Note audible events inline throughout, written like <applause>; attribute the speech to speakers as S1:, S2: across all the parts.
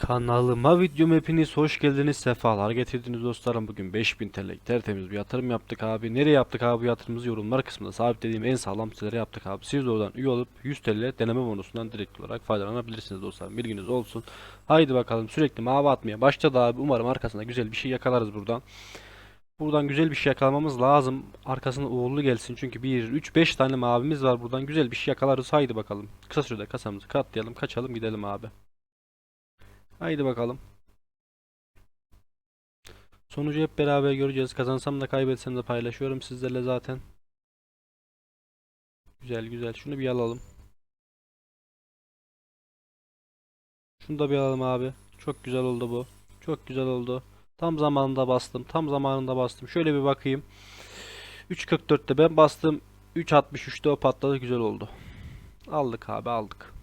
S1: Kanalıma videom hepiniz hoş geldiniz sefalar getirdiniz dostlarım bugün 5000 TL'lik tertemiz bir yatırım yaptık abi nereye yaptık abi bu yatırımımızı yorumlar kısmında sabitlediğim en sağlam sitelere yaptık abi siz oradan üye olup 100 TL deneme bonusundan direkt olarak faydalanabilirsiniz dostlarım bilginiz olsun haydi bakalım sürekli mavi atmaya başladı abi umarım arkasında güzel bir şey yakalarız buradan Buradan güzel bir şey yakalamamız lazım. Arkasına uğurlu gelsin. Çünkü 1, 3, 5 tane mavimiz var. Buradan güzel bir şey yakalarız. Haydi bakalım. Kısa sürede kasamızı katlayalım. Kaçalım gidelim abi. Haydi bakalım. Sonucu hep beraber göreceğiz. Kazansam da kaybetsem de paylaşıyorum sizlerle zaten. Güzel güzel. Şunu bir alalım. Şunu da bir alalım abi. Çok güzel oldu bu. Çok güzel oldu. Tam zamanında bastım. Tam zamanında bastım. Şöyle bir bakayım. 3.44'te ben bastım. 3.63'te o patladı. Güzel oldu. Aldık abi aldık.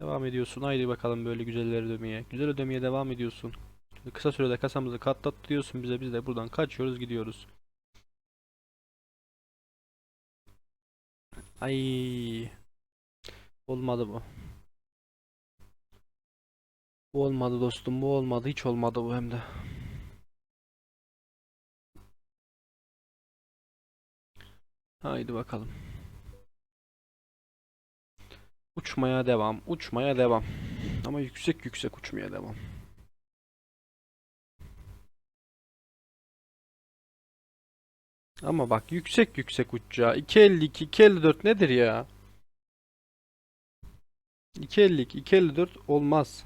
S1: Devam ediyorsun. Haydi bakalım böyle güzeller ödemeye. Güzel ödemeye devam ediyorsun. Kısa sürede kasamızı katlat diyorsun bize. Biz de buradan kaçıyoruz gidiyoruz. Ay. Olmadı bu. Bu olmadı dostum. Bu olmadı. Hiç olmadı bu hem de. Haydi bakalım. Uçmaya devam. Uçmaya devam. Ama yüksek yüksek uçmaya devam. Ama bak yüksek yüksek uçacağı. 252, 254 nedir ya? 252, 254 olmaz.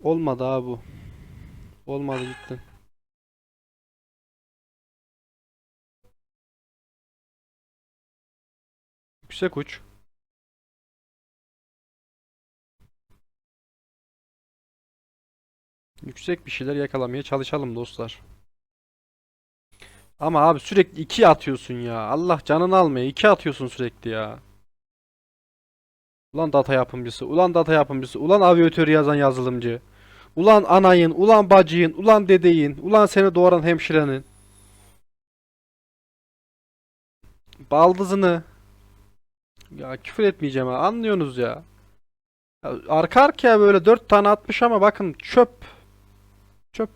S1: Olmadı abi bu. Olmadı cidden. Yüksek uç. Yüksek bir şeyler yakalamaya çalışalım dostlar. Ama abi sürekli 2 atıyorsun ya. Allah canını almaya 2 atıyorsun sürekli ya. Ulan data yapımcısı, ulan data yapımcısı, ulan aviatörü yazan yazılımcı. Ulan anayın, ulan bacıyın, ulan dedeyin, ulan seni doğuran hemşirenin. Baldızını. Ya küfür etmeyeceğim ha. Anlıyorsunuz ya. Ya arka arkaya böyle dört tane atmış ama bakın çöp. Çöp.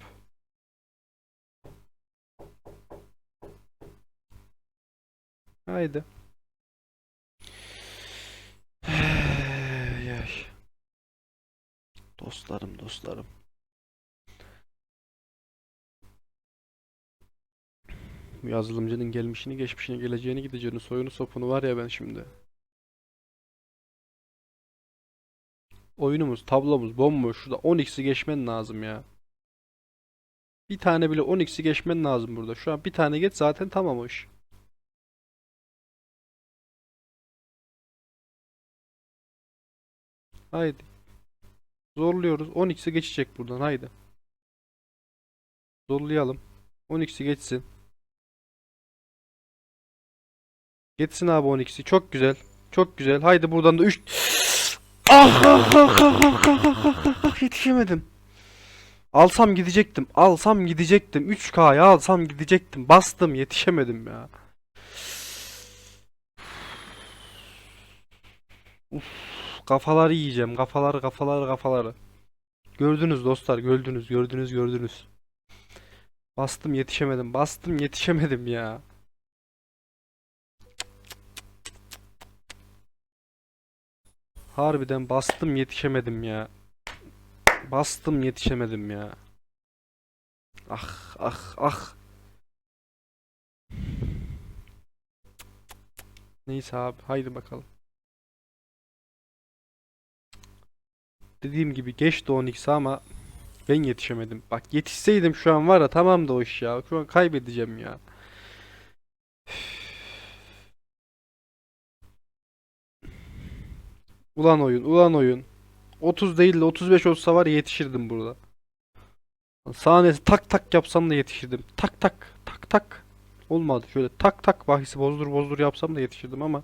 S1: Haydi. Ay, ay. Dostlarım dostlarım. Yazılımcının gelmişini geçmişini geleceğini gideceğini soyunu sopunu var ya ben şimdi. Oyunumuz, tablomuz bomboş. Şurada 10x'i geçmen lazım ya. Bir tane bile 10x'i geçmen lazım burada. Şu an bir tane geç zaten tamam o iş. Haydi. Zorluyoruz. 10x'i geçecek buradan. Haydi. Zorlayalım. 10x'i geçsin. Geçsin abi 10x'i. Çok güzel. Çok güzel. Haydi buradan da 3 Ah ah ah ah ah ah ah ah yetişemedim. Alsam gidecektim. Alsam gidecektim. 3K'ya alsam gidecektim. Bastım yetişemedim ya. Uf, kafaları yiyeceğim. Kafalar kafalar kafaları. Gördünüz dostlar. Gördünüz gördünüz gördünüz. Bastım yetişemedim. Bastım yetişemedim ya. Harbiden bastım yetişemedim ya. Bastım yetişemedim ya. Ah ah ah. Neyse abi haydi bakalım. Dediğim gibi geçti 12'si ama ben yetişemedim. Bak yetişseydim şu an var ya tamam da o iş ya. Şu an kaybedeceğim ya. Ulan oyun, ulan oyun. 30 değil de 35 olsa var yetişirdim burada. Sahnesi tak tak yapsam da yetişirdim. Tak tak tak tak. Olmadı. Şöyle tak tak bahisi bozdur bozdur yapsam da yetişirdim ama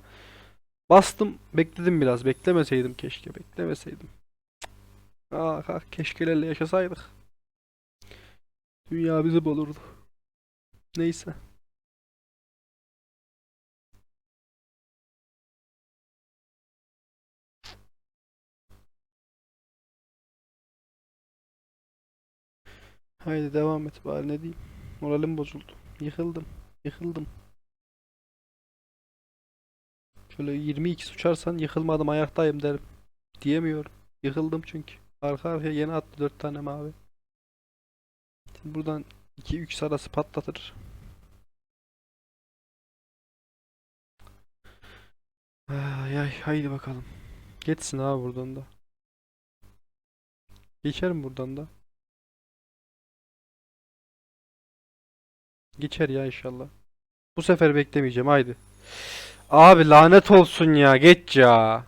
S1: bastım bekledim biraz. Beklemeseydim keşke. Beklemeseydim. Ah, ah keşkelerle yaşasaydık. Dünya bizi bulurdu. Neyse. Haydi devam et bari ne diyeyim. Moralim bozuldu. Yıkıldım. Yıkıldım. Şöyle 22 uçarsan yıkılmadım ayaktayım derim. Diyemiyorum. Yıkıldım çünkü. Arka arkaya yeni attı 4 tane mavi. Şimdi buradan 2-3 arası patlatır. Ay ay haydi bakalım. Geçsin abi buradan da. Geçerim buradan da. Geçer ya inşallah. Bu sefer beklemeyeceğim haydi. Abi lanet olsun ya geç ya.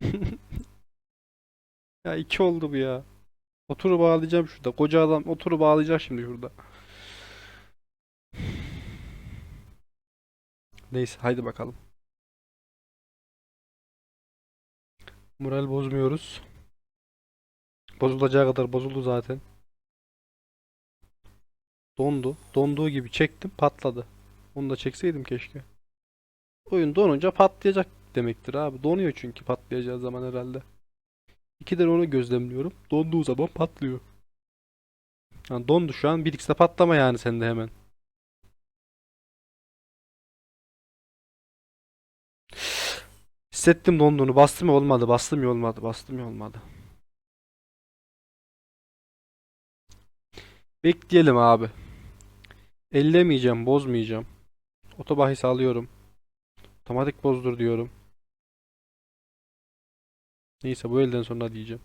S1: <laughs> Ya iki oldu bu ya. Oturu bağlayacağım şurada. Koca adam oturu bağlayacak şimdi şurada. Neyse haydi bakalım. Moral bozmuyoruz. Bozulacağı kadar bozuldu zaten. Dondu. Donduğu gibi çektim patladı. Onu da çekseydim keşke. Oyun donunca patlayacak demektir abi. Donuyor çünkü patlayacağı zaman herhalde. İkidir onu gözlemliyorum. Donduğu zaman patlıyor. Yani dondu şu an. 1x'de patlama yani sende hemen. Hissettim donduğunu. Bastım ya olmadı. Bastım ya olmadı. Bastım ya olmadı. Bekleyelim abi. Ellemeyeceğim, bozmayacağım. Otobahis alıyorum. Otomatik bozdur diyorum. Neyse bu elden sonra diyeceğim.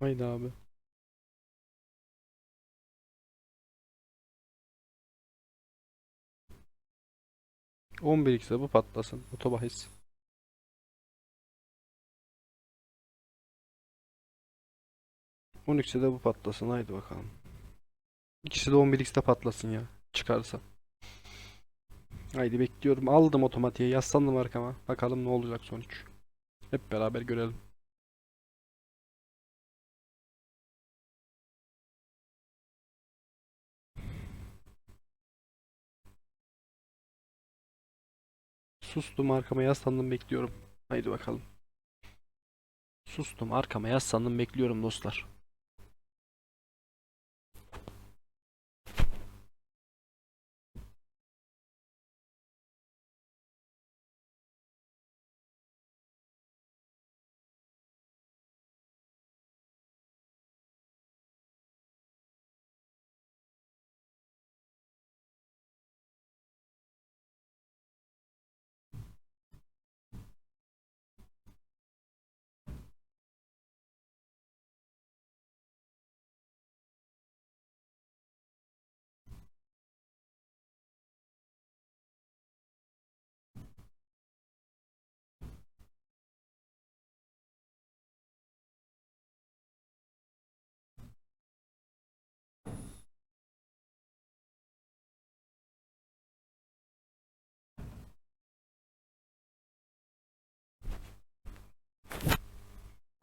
S1: Haydi abi. On bir ise bu patlasın. Otobahis. On ikisi de bu patlasın. Haydi bakalım. İkisi de 11x'te patlasın ya. Çıkarsa. Haydi bekliyorum. Aldım otomatiğe. Yaslandım arkama. Bakalım ne olacak sonuç. Hep beraber görelim. Sustum arkama yaslandım bekliyorum. Haydi bakalım. Sustum arkama yaslandım bekliyorum dostlar.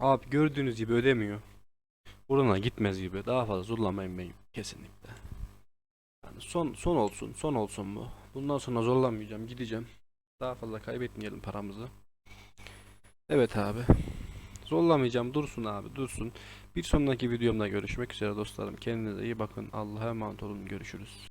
S1: Abi gördüğünüz gibi ödemiyor. Uğruna gitmez gibi. Daha fazla zorlamayın beni kesinlikle. Yani son son olsun, son olsun bu. Bundan sonra zorlamayacağım, gideceğim. Daha fazla kaybetmeyelim paramızı. Evet abi. Zorlamayacağım, dursun abi, dursun. Bir sonraki videomda görüşmek üzere dostlarım. Kendinize iyi bakın. Allah'a emanet olun. Görüşürüz.